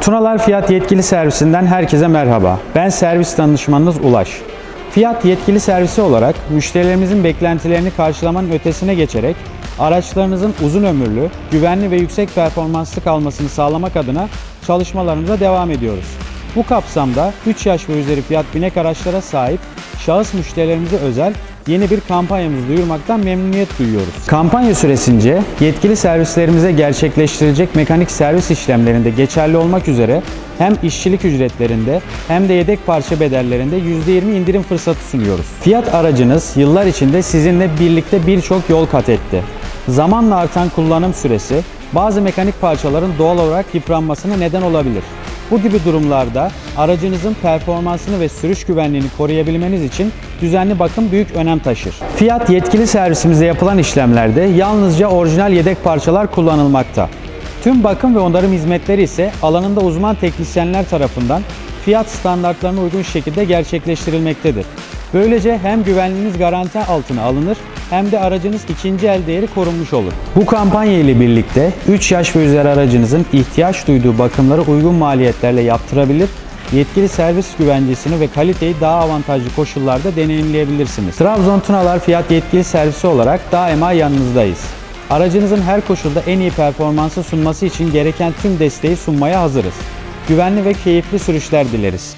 Tunalar Fiyat Yetkili Servisinden herkese merhaba. Ben servis danışmanınız Ulaş. Fiyat Yetkili Servisi olarak müşterilerimizin beklentilerini karşılamanın ötesine geçerek araçlarınızın uzun ömürlü, güvenli ve yüksek performanslı kalmasını sağlamak adına çalışmalarımıza devam ediyoruz. Bu kapsamda 3 yaş ve üzeri fiyat binek araçlara sahip şahıs müşterilerimize özel yeni bir kampanyamızı duyurmaktan memnuniyet duyuyoruz. Kampanya süresince yetkili servislerimize gerçekleştirilecek mekanik servis işlemlerinde geçerli olmak üzere hem işçilik ücretlerinde hem de yedek parça bedellerinde %20 indirim fırsatı sunuyoruz. Fiyat aracınız yıllar içinde sizinle birlikte birçok yol kat etti. Zamanla artan kullanım süresi bazı mekanik parçaların doğal olarak yıpranmasına neden olabilir. Bu gibi durumlarda aracınızın performansını ve sürüş güvenliğini koruyabilmeniz için düzenli bakım büyük önem taşır. Fiyat yetkili servisimizde yapılan işlemlerde yalnızca orijinal yedek parçalar kullanılmakta. Tüm bakım ve onarım hizmetleri ise alanında uzman teknisyenler tarafından fiyat standartlarına uygun şekilde gerçekleştirilmektedir. Böylece hem güvenliğiniz garanti altına alınır hem de aracınız ikinci el değeri korunmuş olur. Bu kampanya ile birlikte 3 yaş ve üzeri aracınızın ihtiyaç duyduğu bakımları uygun maliyetlerle yaptırabilir, yetkili servis güvencesini ve kaliteyi daha avantajlı koşullarda deneyimleyebilirsiniz. Trabzon Tunalar Fiyat Yetkili Servisi olarak daima yanınızdayız. Aracınızın her koşulda en iyi performansı sunması için gereken tüm desteği sunmaya hazırız. Güvenli ve keyifli sürüşler dileriz.